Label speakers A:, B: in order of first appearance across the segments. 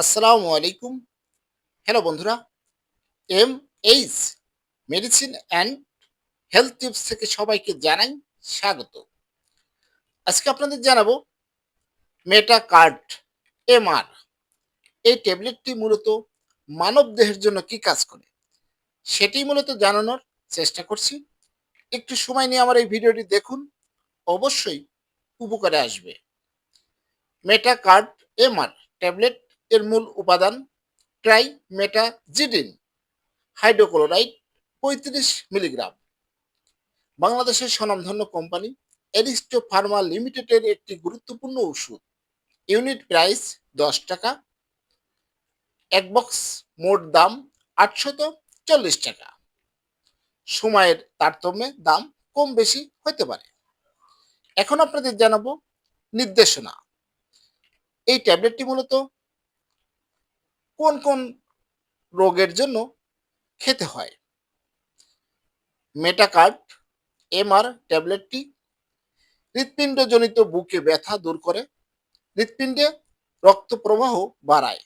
A: আসসালামু আলাইকুম। হ্যালো বন্ধুরা M H medicine and health tips থেকে সবাইকে জানাই স্বাগত। আজকে আপনাদের জানাব মেটা কার্ড এমআর এই ট্যাবলেটটি মূলত মানব দেহের জন্য কি কাজ করে? সেটি মূলত জানানোর চেষ্টা করছি। একটু সময় নিয়ে আমার এই ভিডিওটি দেখুন, অবশ্যই উপকারে আসবে। মেটা কার্ড এমআর ট্যাবলেট এর মূল উপাদান ট্রাই মেটাজিডিন হাইড্রোক্লোরাইড পঁয়ত্রিশ মিলিগ্রাম বাংলাদেশের স্বনামধন্য কোম্পানি এরিস্টো ফার্মা লিমিটেডের একটি গুরুত্বপূর্ণ ওষুধ। ইউনিট প্রাইস দশ টাকা। এক বক্স মোট দাম আটশত চল্লিশ টাকা। সময়ের তারতম্যে দাম কম বেশি হতে পারে। এখন আপনাদের জানাব নির্দেশনা। এই ট্যাবলেটটি মূলত কোন কোন রোগের জন্য খেতে হয়? মেটাকার্ড, এমআর ট্যাবলেটটি হৃৎপিণ্ডজনিত বুকে ব্যথা দূর করে, হৃৎপিণ্ডে রক্ত প্রবাহ বাড়ায়,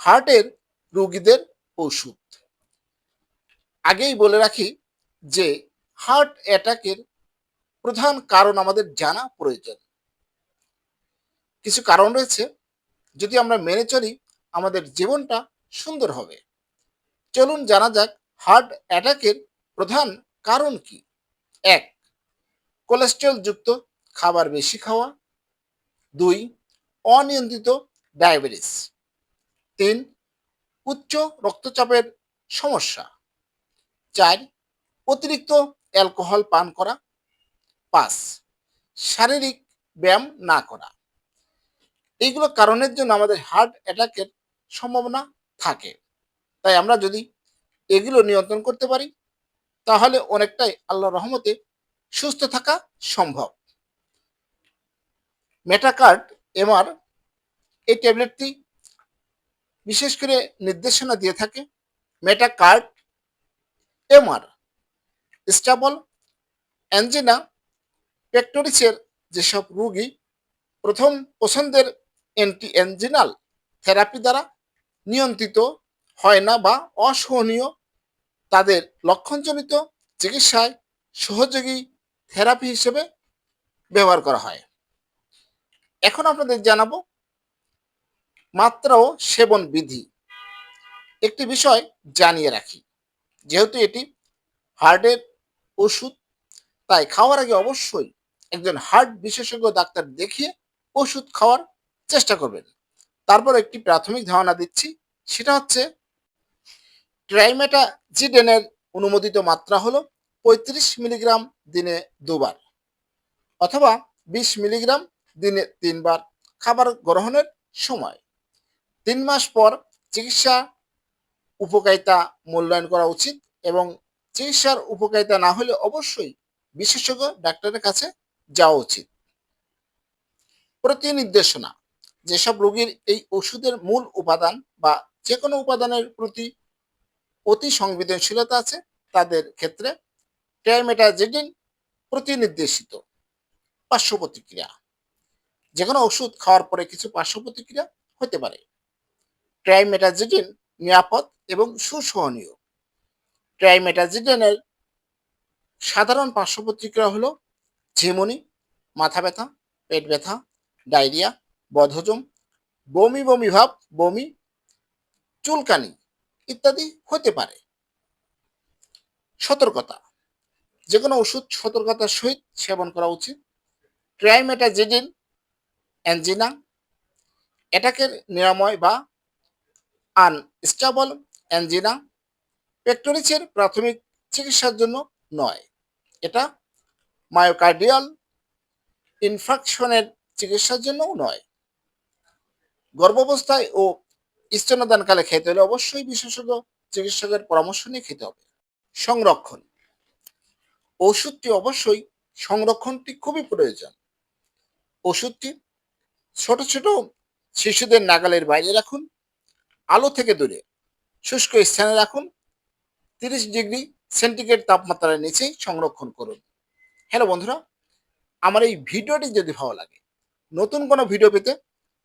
A: হার্টের রোগীদের ওষুধ। আগেই বলে রাখি যে হার্ট অ্যাটাকের প্রধান কারণ আমাদের জানা প্রয়োজন। কিছু কারণ রয়েছে, যদি আমরা মেনে চলি আমাদের জীবনটা সুন্দর হবে। চলুন জানা যাক হার্ট অ্যাটাকের প্রধান কারণ কি? এক, কোলেস্ট্রল যুক্ত খাবার বেশি খাওয়া। দুই, অনিয়ন্ত্রিত ডায়াবেটিস। তিন, উচ্চ রক্তচাপের সমস্যা। চার, অতিরিক্ত অ্যালকোহল পান করা। পাঁচ, শারীরিক ব্যায়াম না করা। এইগুলো কারণের জন্য আমাদের হার্ট অ্যাটাকের সম্ভাবনা থাকে। তাই আমরা যদি এগুলো নিয়ন্ত্রণ করতে পারি, তাহলে অনেকটাই আল্লাহ রহমতে সুস্থ থাকা সম্ভব। মেটাকার্ড এমআর এই ট্যাবলেটটি বিশেষ করে নির্দেশনা দিয়ে থাকে। মেটাকার্ড এমআর স্টাবল অ্যাঞ্জিনা পেক্টোরিসের যেসব রুগী, প্রথম পছন্দের অ্যান্টি অ্যাঞ্জিনাল থেরাপি দ্বারা নিয়ন্ত্রিত হয় না বা অসহনীয়। তাদের লক্ষণজনিত চিকিৎসায় সহযোগী থেরাপি হিসেবে ব্যবহার করা হয়। এখন আপনাদের জানাব মাত্রা ও সেবন বিধি। একটি বিষয় জানিয়ে রাখি, যেহেতু এটি হার্টের ওষুধ, তাই খাওয়ার আগে অবশ্যই একজন হার্ট বিশেষজ্ঞ ডাক্তার দেখিয়ে ওষুধ খাওয়ার চেষ্টা করবেন। তারপর একটি প্রাথমিক ধারণা দিচ্ছি, সেটা হচ্ছে ট্রাইমেটাজিডেনের অনুমোদিত মাত্রা হলো পঁয়ত্রিশ মিলিগ্রাম দিনে দুবার অথবা বিশ মিলিগ্রাম দিনে তিনবার খাবার গ্রহণের সময়। তিন মাস পর চিকিৎসা উপকারিতা মূল্যায়ন করা উচিত এবং চিকিৎসার উপকারিতা না হলে অবশ্যই বিশেষজ্ঞ ডাক্তারের কাছে যাওয়া উচিত। প্রতি নির্দেশনা যেসব রোগীর এই ওষুধের মূল উপাদান বা যে কোনো উপাদানের প্রতি অতি সংবেদনশীলতা আছে, তাদের ক্ষেত্রে ট্রাইমেটাজেডিন প্রতিনির্দেশিত পার্শ্ব প্রতিক্রিয়া যে কোনো ওষুধ খাওয়ার পরে কিছু পার্শ্ব প্রতিক্রিয়া হতে পারে। ট্রাইমেটাজিডিন নিরাপদ এবং সুসহনীয়। ট্রাইমেটাজিডিনের সাধারণ পার্শ্ব প্রতিক্রিয়া হলো ঝিমুনি, মাথা ব্যথা, পেট ব্যথা, ডায়রিয়া বদহজম বমি বমি ভাব, বমি, চুলকানি ইত্যাদি হতে পারে। সতর্কতা যে কোনো ওষুধ সতর্কতার সহিত সেবন করা উচিত। ট্রাইমেটাজিডিন অ্যাঞ্জিনা অ্যাটাকের নিরাময় বা আনস্টাবল অ্যাঞ্জিনা পেক্টোরিসের প্রাথমিক চিকিৎসার জন্য নয়। এটা মায়োকার্ডিয়াল ইনফেকশনের চিকিৎসার জন্যও নয়। গর্ভাবস্থায় ও স্তনদানকালে খেতে হলে অবশ্যই বিশেষজ্ঞ চিকিৎসকের পরামর্শ নিয়ে খেতে হবে। সংরক্ষণ। ওষুধটি অবশ্যই সংরক্ষণটি খুবই প্রয়োজন। ওষুধটি ছোট ছোট শিশুদের নাগালের বাইরে রাখুন। আলো থেকে দূরে, শুষ্ক স্থানে রাখুন। তিরিশ ডিগ্রি সেন্টিগ্রেড তাপমাত্রার নিচেই সংরক্ষণ করুন। হ্যালো বন্ধুরা, আমার এই ভিডিওটি যদি ভালো লাগে, নতুন কোনো ভিডিও পেতে